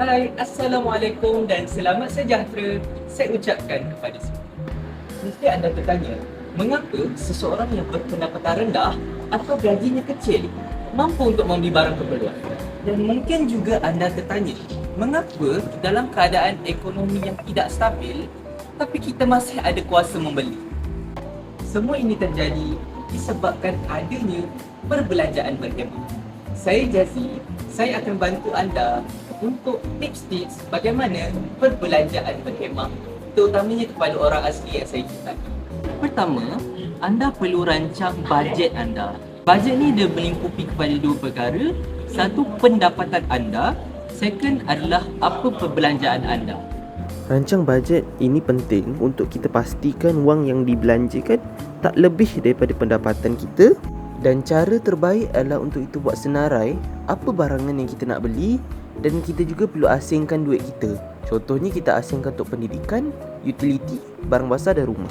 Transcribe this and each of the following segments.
Hai, Assalamualaikum dan selamat sejahtera saya ucapkan kepada semua. Mesti anda bertanya, mengapa seseorang yang berpendapatan rendah atau gajinya kecil mampu untuk membeli barang keperluan? Dan mungkin juga anda tertanya, mengapa dalam keadaan ekonomi yang tidak stabil tapi kita masih ada kuasa membeli? Semua ini terjadi disebabkan adanya perbelanjaan berhemat. Saya Jazi, saya akan bantu anda untuk tips-tips bagaimana perbelanjaan berhemat terutamanya kepada orang asli yang saya cintai. Pertama, anda perlu rancang bajet anda. Bajet ni dia melingkupi kepada dua perkara. Satu, pendapatan anda. Second adalah apa perbelanjaan anda. Rancang bajet ini penting untuk kita pastikan wang yang dibelanjakan tak lebih daripada pendapatan kita dan cara terbaik adalah untuk itu buat senarai apa barangan yang kita nak beli dan kita juga perlu asingkan duit kita. Contohnya kita asingkan untuk pendidikan, utility, barang basah dan rumah.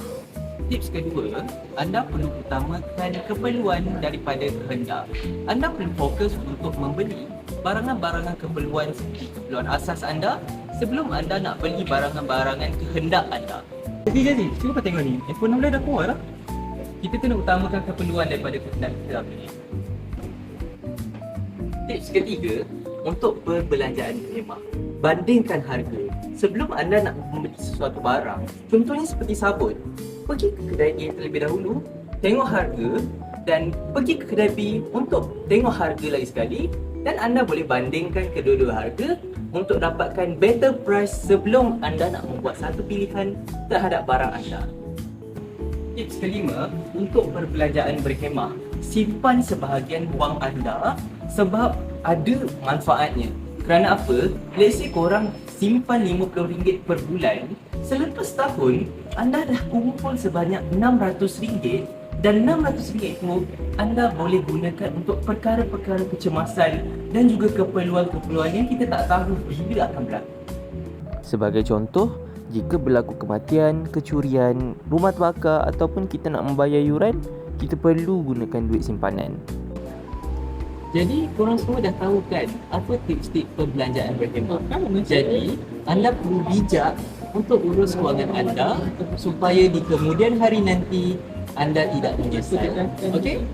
Tips kedua, anda perlu utamakan keperluan daripada kehendak. Anda perlu fokus untuk membeli barangan-barangan keperluan seperti keperluan asas anda sebelum anda nak beli barangan-barangan kehendak anda. Jadi jadi, cuba tengok ni. iPhone 16 dah keluar dah. Kita kena utamakan keperluan daripada kehendak kita beli. Tips ketiga, untuk perbelanjaan hemat. Bandingkan harga. Sebelum anda nak membeli sesuatu barang, contohnya seperti sabun, pergi ke kedai A terlebih dahulu, tengok harga dan pergi ke kedai B untuk tengok harga lagi sekali dan anda boleh bandingkan kedua-dua harga untuk dapatkan better price sebelum anda nak membuat satu pilihan terhadap barang anda. Tips kelima, untuk perbelanjaan berhemah, simpan sebahagian wang anda sebab ada manfaatnya. Kerana apa? Let's say korang simpan RM50 per bulan, selepas tahun, anda dah kumpul sebanyak RM600 dan RM600 itu anda boleh gunakan untuk perkara-perkara kecemasan dan juga keperluan-keperluan yang kita tak tahu bila akan berlaku. Sebagai contoh, jika berlaku kematian, kecurian, rumah terbakar ataupun kita nak membayar yuran, kita perlu gunakan duit simpanan. Jadi korang semua dah tahu kan apa tips-tips perbelanjaan berhemat. Jadi anda perlu bijak untuk urus kewangan anda supaya di kemudian hari nanti anda tidak menyesal. Okey?